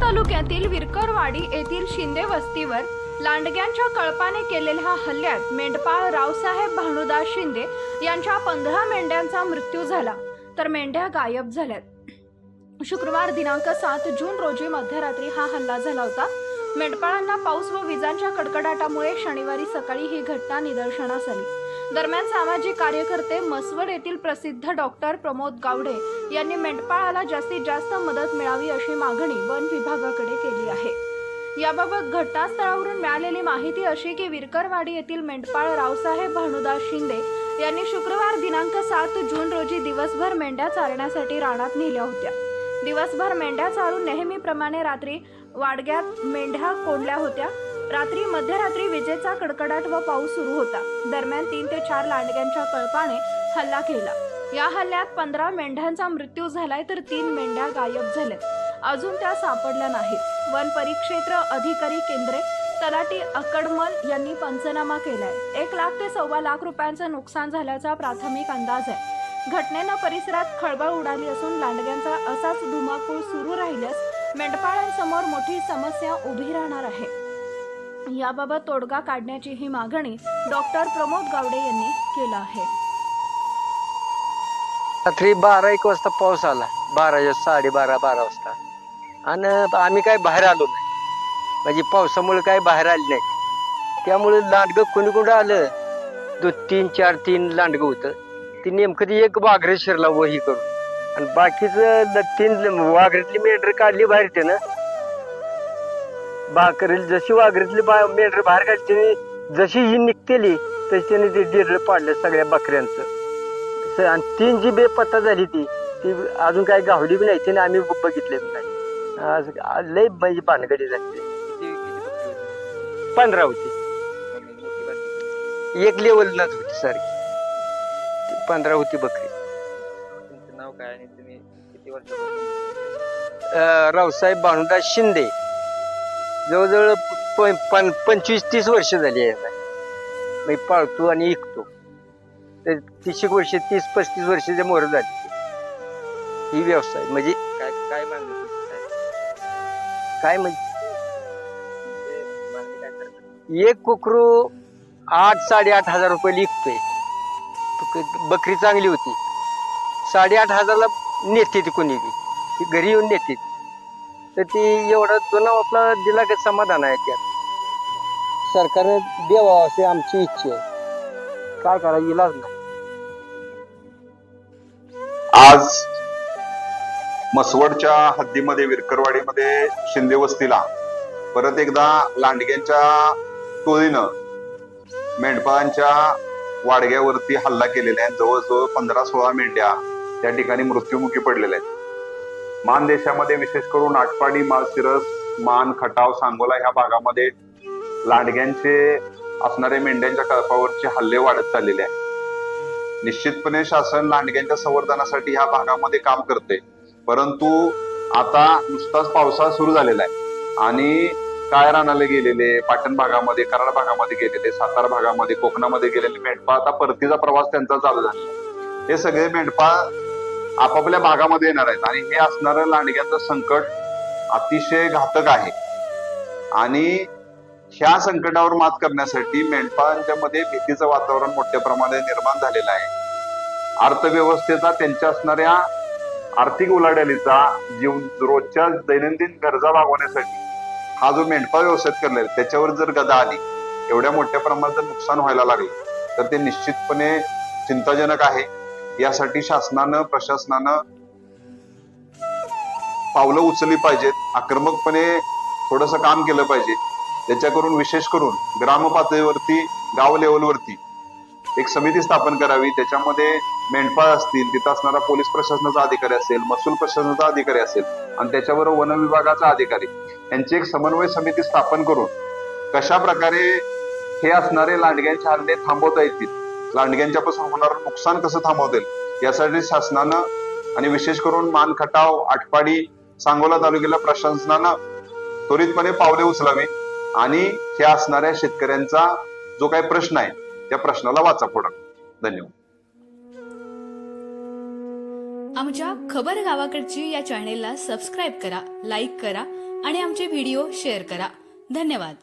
तालुक्यातील विरकरवाडी येथील शिंदे वस्तीवर लांडग्यांच्या कळपाने केलेल्या हल्ल्यात मेंढपाळ रावसाहेब भानुदास शिंदे यांच्या पंधरा मेंढ्यांचा मृत्यू झाला तर मेंढ्या गायब झाल्यात. शुक्रवार दिनांक सात जून रोजी मध्यरात्री हा हल्ला झाला होता. मेंढपाळांना पाऊस व विजांच्या कडकडाटामुळे शनिवारी सकाळी ही घटना निदर्शनास आली. दरम्यान सामाजिक कार्यकर्ते मसवड येथील प्रसिद्ध डॉक्टर प्रमोद गावडे यांनी मेंढपाळाला जास्तीत जास्त मदत मिळावी अशी मागणी वन विभागाकडे केली आहे. याबाबत घटनास्थळावरून मिळालेली माहिती अशी की विरकरवाडी येथील मेंढपाळ रावसाहेब भानुदास शिंदे यांनी शुक्रवार दिनांक सात जून रोजी दिवसभर मेंढ्या चारण्यासाठी रानात नेल्या होत्या. दिवसभर मेंढ्या चारून नेहमीप्रमाणे रात्री वाडग्यात मेंढ्या कोंडल्या होत्या. रात्री मध्यरात्री विजेचा कडकडाट व पाऊस सुरू होता. दरम्यान तीन ते चार लांडग्यांच्या कळपाने हल्ला केला. या हल्ल्यात पंधरा मेंढ्यांचा मृत्यू झालाय तर तीन मेंढ्या गायब झाल्यात. अजून त्या सापडल्या नाहीत. वन परिक्षेत्र अधिकारी केंद्रे तलाटी अकडमल यांनी पंचनामा केलाय. एक लाख ते सव्वा लाख रुपयांचं नुकसान झाल्याचा प्राथमिक अंदाज आहे. घटनेनं परिसरात खळबळ उडाली असून लांडग्यांचा असाच धुमाकूळ सुरू राहिल्यास मेंढपाळांसमोर मोठी समस्या उभी राहणार आहे. याबाबत तोडगा काढण्याची ही मागणी डॉक्टर प्रमोद गावडे यांनी केलं आहे. रात्री बारा एक वाजता पाऊस आला. बाराच्या साडेबारा बारा वाजता. आणि आम्ही काय बाहेर आलो नाही. म्हणजे पावसामुळे काय बाहेर आले नाही. त्यामुळे लांडगं कोणी कोणी आलं? दो तीन चार तीन लांडगं होतं. ते नेमकं ते एक वाघरे शिरला वही करून. आणि बाकीचं तीन वाघरेतली मेंढर काढली बाहेर त्यानं. बाकरील जशी वाघरीतली बा मेंढर बाहेर काढली त्याने जशी ही निघतेली तशी त्याने ते डिरळ पाडलं सगळ्या बकऱ्यांचं. स- आणि तीन जी बेपत्ता झाली ती ती अजून काही गावली बी नाही तिने आम्ही बघितले बी नाही. आज लय म्हणजे पानगडी झाली. पंधरा होती. एक लेवललाच होती सारखी पंधरा होती बकरी. तुमचं नाव काय आणि तुम्ही किती अं, रावसाहेब भानुदास शिंदे. जवळजवळ प- पंचवीस तीस वर्ष झाली आहे. मी पाळतो आणि विकतो तर तीस एक वर्ष तीस पस्तीस वर्षाच्या मोर झाली ही व्यवसाय. म्हणजे काय काय मागणी काय म्हणजे एक कोकरू आठ साडेआठ हजार रुपये विकतोय. क- बकरी चांगली होती. साडेआठ हजारला नेते ती कोणी बी. ती घरी येऊन नेते तर ती एवढा जुना आपला दिला का समाधान आहे त्यात. सरकारने द्यावा अशी आमची इच्छा आहे. काय करा इलाज नाही. आज मसवडच्या हद्दीमध्ये विरकरवाडीमध्ये शिंदे वस्तीला परत एकदा लांडग्यांच्या टोळीनं मेंढपाळांच्या वाडग्यावरती हल्ला केलेला आहे. जवळजवळ पंधरा सोळा मेंढ्या त्या ठिकाणी मृत्युमुखी पडलेल्या आहेत. मान देशामध्ये विशेष करून आटपाडी मालशिरस मान खटाव सांगोला ह्या भागामध्ये लांडग्यांचे असणारे मेंढ्यांच्या कळपावरचे हल्ले वाढत चाललेले आहेत. निश्चितपणे शासन लांडग्यांच्या संवर्धनासाठी ह्या भागामध्ये काम करते परंतु आता नुसताच पावसाळा सुरू झालेला आहे. आणि काय रानाला गेलेले पाटण भागामध्ये कराड भागामध्ये गेलेले सातारा भागामध्ये कोकणामध्ये गेलेले मेंढपाळ आता परतीचा प्रवास त्यांचा चालू झाला हे सगळे मेंढपाळ आपापल्या भागामध्ये येणार आहेत. आणि हे असणारं लांडग्यांचं संकट अतिशय घातक आहे. आणि ह्या संकटावर मात करण्यासाठी मेंढपाळांच्या मध्ये भीतीचं वातावरण मोठ्या प्रमाणात निर्माण झालेलं आहे. अर्थव्यवस्थेचा त्यांच्या असणाऱ्या आर्थिक उलाढालीचा जीव रोजच्या दैनंदिन गरजा भागवण्यासाठी हा जो मेंढपाळ व्यवसाय करलेला आहे, त्याच्यावर जर गदा आली एवढ्या मोठ्या प्रमाणात जर नुकसान व्हायला लागलं तर ते निश्चितपणे चिंताजनक आहे. यासाठी शासनानं प्रशासनानं पावलं उचलली पाहिजेत. आक्रमकपणे थोडंसं काम केलं पाहिजे. त्याच्याकरून विशेष करून ग्राम पातळीवरती गाव लेवलवरती एक समिती स्थापन करावी. त्याच्यामध्ये मेंढपाळ असतील तिथं असणारा पोलीस प्रशासनाचा अधिकारी असेल महसूल प्रशासनाचा अधिकारी असेल आणि त्याच्यावर वन विभागाचा अधिकारी. यांची एक समन्वय समिती स्थापन करून कशा प्रकारे हे असणारे लांडग्यांचे हल्ले थांबवता येतील लांडग्यांच्यापासून होणारं नुकसान कसं थांबवतील? यासाठी शासनानं आणि विशेष करून मानखटाव आटपाडी सांगोला तालुक्याला प्रशासनानं त्वरितपणे पावले उचलावी आणि हे असणाऱ्या शेतकऱ्यांचा जो काही प्रश्न आहे त्या प्रश्नाला वाचा पुढं. धन्यवाद. आमच्या खबर गावाकडची या चॅनेलला सबस्क्राईब करा लाईक करा आणि आमचे व्हिडिओ शेअर करा. धन्यवाद.